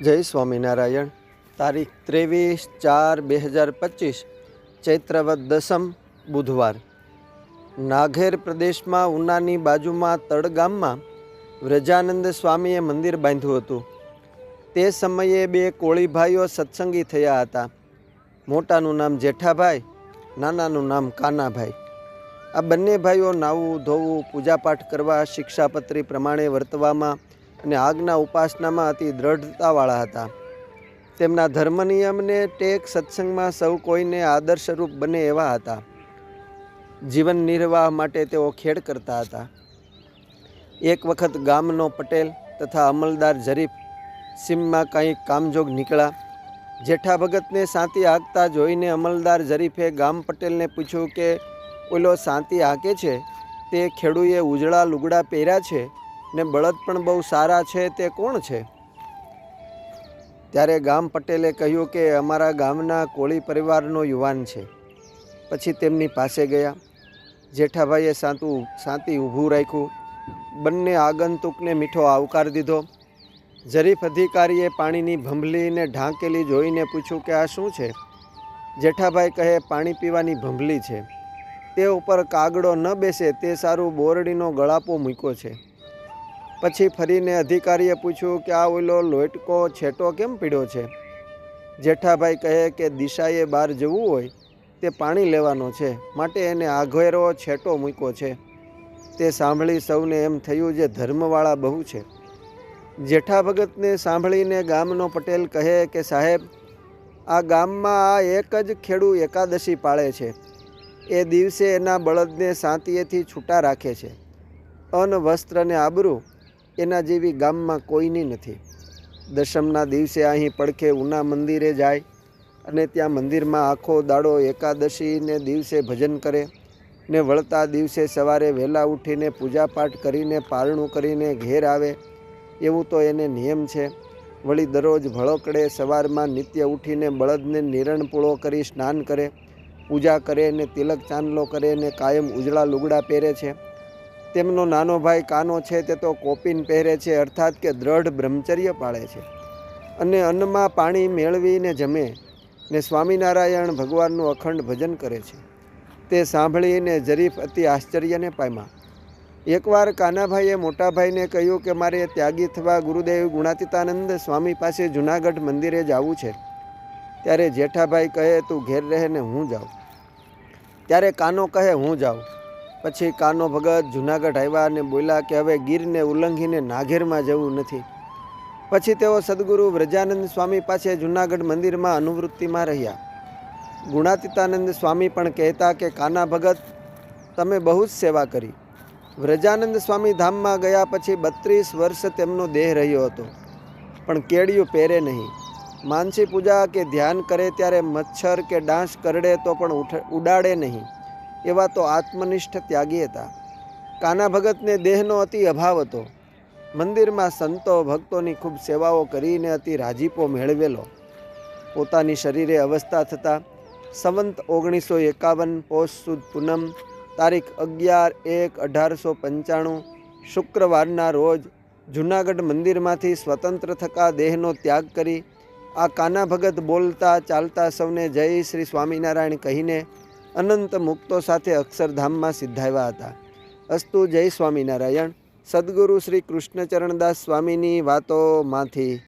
જય સ્વામિનારાયણ. તારીખ ત્રેવીસ ચાર બે હજાર પચીસ ચૈત્રવત દસમ બુધવાર. નાઘેર પ્રદેશમાં ઉનાની બાજુમાં તળગામમાં વ્રજાનંદ સ્વામીએ મંદિર બાંધ્યું હતું. તે સમયે બે કોળીભાઈઓ સત્સંગી થયા હતા. મોટાનું નામ જેઠાભાઈ, નાનાનું નામ કાનાભાઈ. આ બંને ભાઈઓ નાવું ધોવું, પૂજાપાઠ કરવા, શિક્ષાપત્રી પ્રમાણે વર્તવામાં અને આગના ઉપાસનામાં અતિ દ્રઢતાવાળા હતા. તેમના ધર્મ નિયમને ટેક સત્સંગમાં સૌ કોઈને આદર્શરૂપ બને એવા હતા. જીવન નિર્વાહ માટે તેઓ ખેડ કરતા હતા. એક વખત ગામનો પટેલ તથા અમલદાર જરીફ સીમમાં કંઈક કામજોગ નીકળ્યા. જેઠા ભગતને સાંતી હાંકતા જોઈને અમલદાર જરીફે ગામ પટેલને પૂછ્યું કે, ઓલો સાંતી હાંકે છે? તે ખેડૂએ ઉજળા લુગડા પહેર્યા છે? ને બળદ પણ બહુ સારા છે, તે કોણ છે? ત્યારે ગામ પટેલે કહ્યું કે અમારા ગામના કોળી પરિવારનો યુવાન છે. પછી તેમની પાસે ગયા. જેઠાભાઈએ સાંતું, સાંતી ઊભું રાખ્યું. બંને આગંતુકને મીઠો આવકાર દીધો. જરીફ અધિકારીએ પાણીની ભંભલીને ઢાંકેલી જોઈને પૂછ્યું કે આ શું છે? જેઠાભાઈ કહે, પાણી પીવાની ભંભલી છે. તે ઉપર કાગડો ન બેસે, તે સારું બોરડીનો ગળાપો મૂક્યો છે. પછી ફરીને અધિકારીએ પૂછ્યું કે આ ઓલો લોટકો છેટો કેમ પીડ્યો છે? જેઠાભાઈ કહે કે દિશાએ બહાર જવું હોય તે પાણી લેવાનો છે, માટે એને આઘેરો છેટો મૂક્યો છે. તે સાંભળી સૌને એમ થયું જે ધર્મવાળા બહુ છે. જેઠા ભગતને સાંભળીને ગામનો પટેલ કહે કે સાહેબ, આ ગામમાં આ એક જ ખેડૂ એકાદશી પાળે છે. એ દિવસે એના બળદને સાંતિએથી છૂટા રાખે છે. અન વસ્ત્ર ને આબરૂ એના જેવી ગામમાં કોઈની નથી. દશમના દિવસે અહીં પડખે ઉના મંદિરે જાય અને ત્યાં મંદિરમાં આખો દાડો એકાદશીને દિવસે ભજન કરે ને વળતા દિવસે સવારે વહેલા ઉઠીને પૂજાપાઠ કરીને, પારણું કરીને ઘેર આવે. એવું તો એને નિયમ છે. વળી દરરોજ ભળોકડે સવારમાં નિત્ય ઉઠીને બળદને નિરણપૂળો કરી સ્નાન કરે, પૂજા કરે ને તિલક ચાંદલો કરે ને કાયમ ઉજળા લુગડા પહેરે છે. તેમનો નાનો ભાઈ કાનો છે તે તો કોપીન પહેરે છે, અર્થાત કે દ્રઢ બ્રહ્મચર્ય પાળે છે. અને અન્નમાં પાણી મેળવીને જમે ને સ્વામિનારાયણ ભગવાનનું અખંડ ભજન કરે છે. તે સાંભળીને જરીફ અતિ આશ્ચર્યને પામ્યા. એકવાર કાનાભાઈએ મોટાભાઈને કહ્યું કે મારે ત્યાગી થવા ગુરુદેવ ગુણાતીતાનંદ સ્વામી પાસે જુનાગઢ મંદિરે જવું છે. ત્યારે જેઠાભાઈ કહે, તું ઘેર રહે ને હું જાઉં. ત્યારે કાનો કહે, હું જાઉં. પછી કાનો ભગત જુનાગઢ આવ્યા અને બોલ્યા કે હવે ગીરને ઉલ્લંઘીને નાઘેરમાં જવું નથી. પછી તેઓ સદગુરુ વ્રજાનંદ સ્વામી પાસે જુનાગઢ મંદિરમાં અનુવૃત્તિમાં રહ્યા. ગુણાતીતાનંદ સ્વામી પણ કહેતા કે, કાના ભગત, તમે બહુ જ સેવા કરી. વ્રજાનંદ સ્વામી ધામમાં ગયા પછી બત્રીસ વર્ષ તેમનો દેહ રહ્યો હતો. પણ કેડિયું પહેરે નહીં. માનસી પૂજા કે ધ્યાન કરે ત્યારે મચ્છર કે ડાંસ કરડે તો પણ ઉડાડે નહીં. એવા તો આત્મનિષ્ઠ ત્યાગી હતા. કાના ભગતને દેહનો અતિ અભાવ હતો. મંદિરમાં સંતો ભક્તોની ખૂબ સેવાઓ કરીને અતિ રાજીપો મેળવેલો. પોતાની શરીરે અવસ્થા થતાં સંવંત ઓગણીસો એકાવન પોષ સુદ પૂનમ તારીખ અગિયાર એક અઢારસો પંચાણું શુક્રવારના રોજ જૂનાગઢ મંદિરમાંથી સ્વતંત્ર થકા દેહનો ત્યાગ કરી આ કાના ભગત બોલતા ચાલતા સૌને જય શ્રી સ્વામિનારાયણ કહીને અનંત મુક્તો સાથે અક્ષરધામમાં સિદ્ધાવ્યા હતા. અસ્તુ જય સ્વામિનારાયણ. સદગુરુ શ્રી કૃષ્ણચરણદાસ સ્વામીની વાતોમાંથી